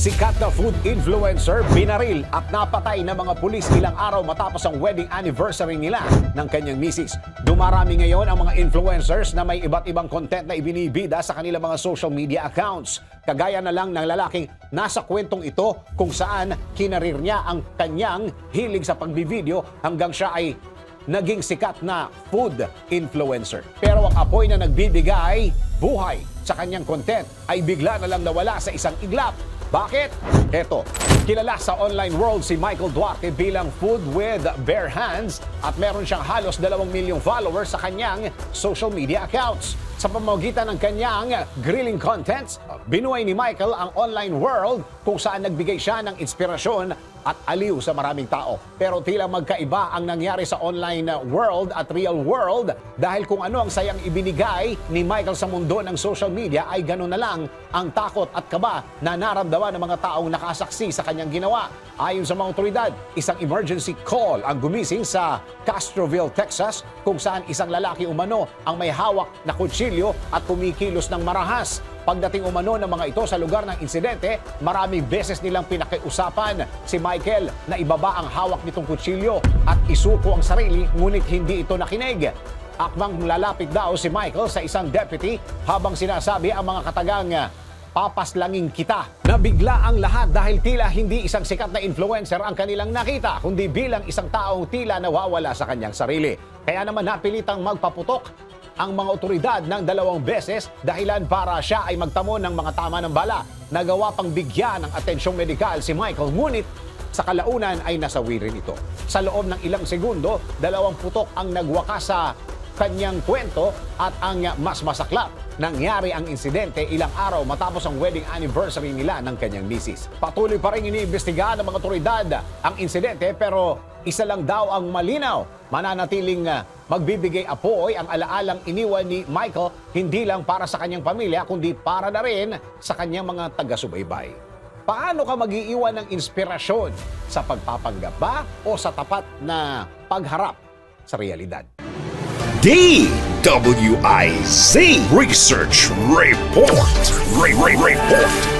Sikat na food influencer, binaril at napatay ng mga pulis ilang araw matapos ang wedding anniversary nila ng kanyang misis. Dumarami ngayon ang mga influencers na may iba't ibang content na ibinibida sa kanilang mga social media accounts. Kagaya na lang ng lalaking nasa kwentong ito kung saan kinarir niya ang kanyang hilig sa pagbivideo hanggang siya ay naging sikat na food influencer. Pero ang apoy na nagbibigay buhay sa kanyang content ay bigla na lang nawala sa isang iglap. Bakit? Eto, kilala sa online world si Michael Duarte bilang Food with Bare Hands at meron siyang halos 2 milyong followers sa kanyang social media accounts. Sa pamamagitan ng kanyang grilling contents, binuhay ni Michael ang online world kung saan nagbigay siya ng inspirasyon at aliw sa maraming tao. Pero tila magkaiba ang nangyari sa online world at real world dahil kung ano ang sayang ibinigay ni Michael sa mundo ng social media ay gano'n na lang ang takot at kaba na naramdaman ng mga taong nakasaksi sa kanyang ginawa. Ayon sa mga otoridad, isang emergency call ang gumising sa Castroville, Texas kung saan isang lalaki umano ang may hawak na kutsilyo at kumikilos ng marahas. Pagdating umano ng mga ito sa lugar ng insidente, maraming beses nilang pinakiusapan si Michael na ibaba ang hawak nitong kutsilyo at isuko ang sarili ngunit hindi ito nakinig. Akmang lalapit daw si Michael sa isang deputy habang sinasabi ang mga katagang papaslangin kita. Nabigla ang lahat dahil tila hindi isang sikat na influencer ang kanilang nakita, kundi bilang isang taong tila nawawala sa kanyang sarili. Kaya naman napilitang magpaputok ang mga otoridad ng dalawang beses dahilan para siya ay magtamo ng mga tama ng bala. Nagawa pang bigyan ng atensyong medikal si Michael, ngunit sa kalaunan ay nasawi rin ito. Sa loob ng ilang segundo, dalawang putok ang nagwakas sa kanyang kwento at ang mas masaklap. Nangyari ang insidente ilang araw matapos ang wedding anniversary nila ng kanyang misis. Patuloy pa rin iniimbestigahan ng mga otoridad ang insidente pero isa lang daw ang malinaw. Mananatiling ah, magbibigay apoy ang alaalang iniwan ni Michael hindi lang para sa kanyang pamilya kundi para na rin sa kanyang mga taga-subaybay. Paano ka mag-iiwan ng inspirasyon? Sa pagpapanggap ba o sa tapat na pagharap sa realidad? DWIZ Research Report. Re- Re- Report.